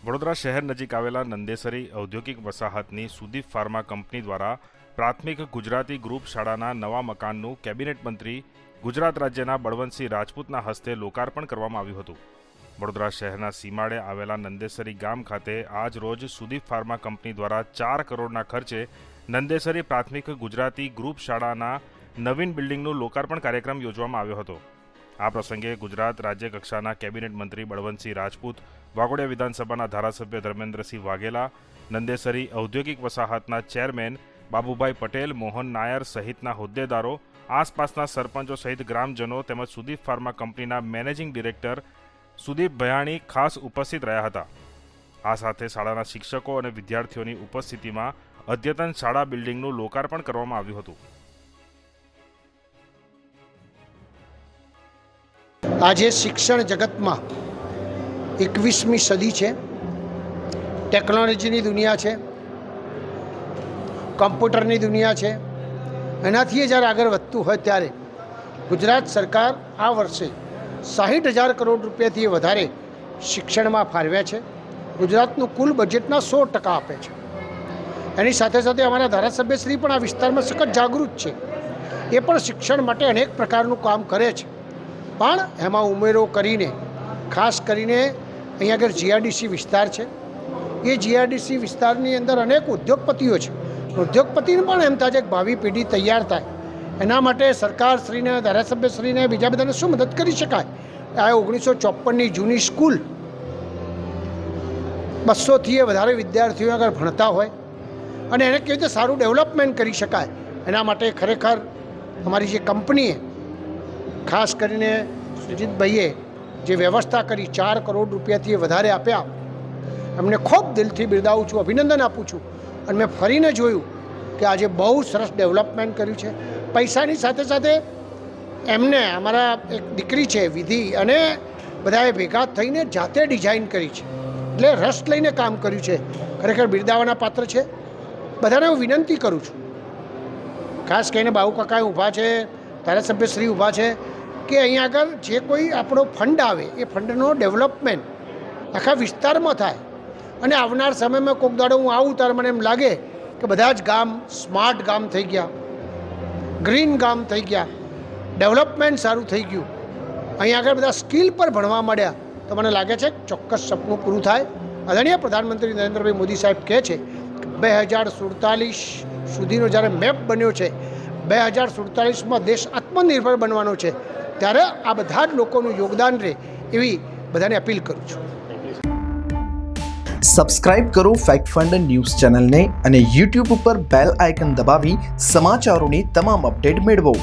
વડોદરા શહેર નજીક આવેલા નંદેસરી ઔદ્યોગિક વસાહતની સુદીપ ફાર્મા કંપની દ્વારા પ્રાથમિક ગુજરાતી ગ્રુપ શાળાના નવા મકાનનું કેબિનેટ મંત્રી ગુજરાત રાજ્યના બળવંતસિંહ રાજપૂતના હસ્તે લોકાર્પણ કરવામાં આવ્યું હતું. વડોદરા શહેરના સીમાડે આવેલા નંદેસરી ગામ ખાતે આજ રોજ સુદીપ ફાર્મા કંપની દ્વારા ચાર કરોડના ખર્ચે નંદેસરી પ્રાથમિક ગુજરાતી ગ્રુપ શાળાના નવીન બિલ્ડિંગનું લોકાર્પણ કાર્યક્રમ યોજવામાં આવ્યો હતો. આ પ્રસંગે ગુજરાત રાજ્ય કક્ષાના કેબિનેટ મંત્રી બળવંતસિંહ રાજપૂત વાઘોડિયા વિધાનસભાના ધારાસભ્ય ધર્મેન્દ્રસિંહ વાઘેલા, નંદેસરી ઔદ્યોગિક વસાહતના ચેરમેન બાબુભાઈ પટેલ, મોહન નાયર સહિતના હોદ્દેદારો, આસપાસના સરપંચો સહિત ગ્રામજનો તેમજ સુદીપ ફાર્મા કંપનીના મેનેજિંગ ડિરેક્ટર સુદીપ ભયાણી ખાસ ઉપસ્થિત રહ્યા હતા. આ સાથે શાળાના શિક્ષકો અને વિદ્યાર્થીઓની ઉપસ્થિતિમાં અદ્યતન શાળા બિલ્ડિંગનું લોકાર્પણ કરવામાં આવ્યું હતું. આજે શિક્ષણ જગતમાં એકવીસમી સદી છે. ટેકનોલોજીની દુનિયા છે. કમ્પ્યુટરની દુનિયા છે. એનાથી જ્યારે આગળ વધતું હોય ત્યારે ગુજરાત સરકાર આ વર્ષે સાહીઠ હજાર કરોડ રૂપિયાથી વધારે શિક્ષણમાં ફાળવ્યા છે. ગુજરાતનું કુલ બજેટના સો ટકા આપે છે. એની સાથે સાથે અમારા ધારાસભ્યશ્રી પણ આ વિસ્તારમાં સખત જાગૃત છે. એ પણ શિક્ષણ માટે અનેક પ્રકારનું કામ કરે છે. પણ એમાં ઉમેરો કરીને, ખાસ કરીને અહીંયા આગળ જીઆરડીસી વિસ્તાર છે. એ જીઆરડીસી વિસ્તારની અંદર અનેક ઉદ્યોગપતિઓ છે. ઉદ્યોગપતિને પણ એમ થાય છે કે ભાવિ પેઢી તૈયાર થાય. એના માટે સરકારશ્રીને, ધારાસભ્યશ્રીને બીજા બધાને શું મદદ કરી શકાય? આ ઓગણીસો ચોપનની જૂની સ્કૂલ બસોથી વધારે વિદ્યાર્થીઓ આગળ ભણતા હોય અને એને કેવી રીતે સારું ડેવલપમેન્ટ કરી શકાય? એના માટે ખરેખર અમારી જે કંપનીએ ખાસ કરીને સુજીતભાઈએ જે વ્યવસ્થા કરી ચાર કરોડ રૂપિયાથી વધારે આપ્યા, એમને ખૂબ દિલથી બિરદાવું છું, અભિનંદન આપું છું. અને મેં ફરીને જોયું કે આજે બહુ સરસ ડેવલપમેન્ટ કર્યું છે. પૈસાની સાથે સાથે એમને અમારા એક દીકરી છે, વિધિ, અને બધાએ ભેગા થઈને જાતે ડિઝાઇન કરી છે. એટલે રસ લઈને કામ કર્યું છે. ખરેખર બિરદાવાના પાત્ર છે. બધાને હું વિનંતી કરું છું. ખાસ કરીને બાબુ કાકા ઊભા છે ધારાસભ્યશ્રી ઊભા છે. કે અહીંયા આગળ જે કોઈ આપણો ફંડ આવે, એ ફંડનો ડેવલપમેન્ટ આખા વિસ્તારમાં થાય. અને આવનાર સમયમાં કોઈક દાડો હું આવું ત્યારે મને એમ લાગે કે બધા જ ગામ સ્માર્ટ ગામ થઈ ગયા ગ્રીન ગામ થઈ ગયા ડેવલપમેન્ટ સારું થઈ ગયું. અહીંયા આગળ બધા સ્કિલ પર ભણવા માંડ્યા તો મને લાગે છે ચોક્કસ સપનું પૂરું થાય. આદરણીય પ્રધાનમંત્રી નરેન્દ્રભાઈ મોદી સાહેબ કહે છે કે બે હજાર સુડતાલીસ સુધીનો જ્યારે મેપ બન્યો છે, બે હજાર સુડતાલીસમાં દેશ આત્મનિર્ભર બનવાનો છે. ત્યારે આ બધા જ લોકોનું યોગદાન રહે એવી બધાને અપીલ કરું છું. સબસ્ક્રાઇબ કરો ફેક્ટ ફંડ ન્યૂઝ ચેનલને અને યુટ્યુબ ઉપર બેલ આઇકન દબાવી સમાચારોની તમામ અપડેટ મેળવો.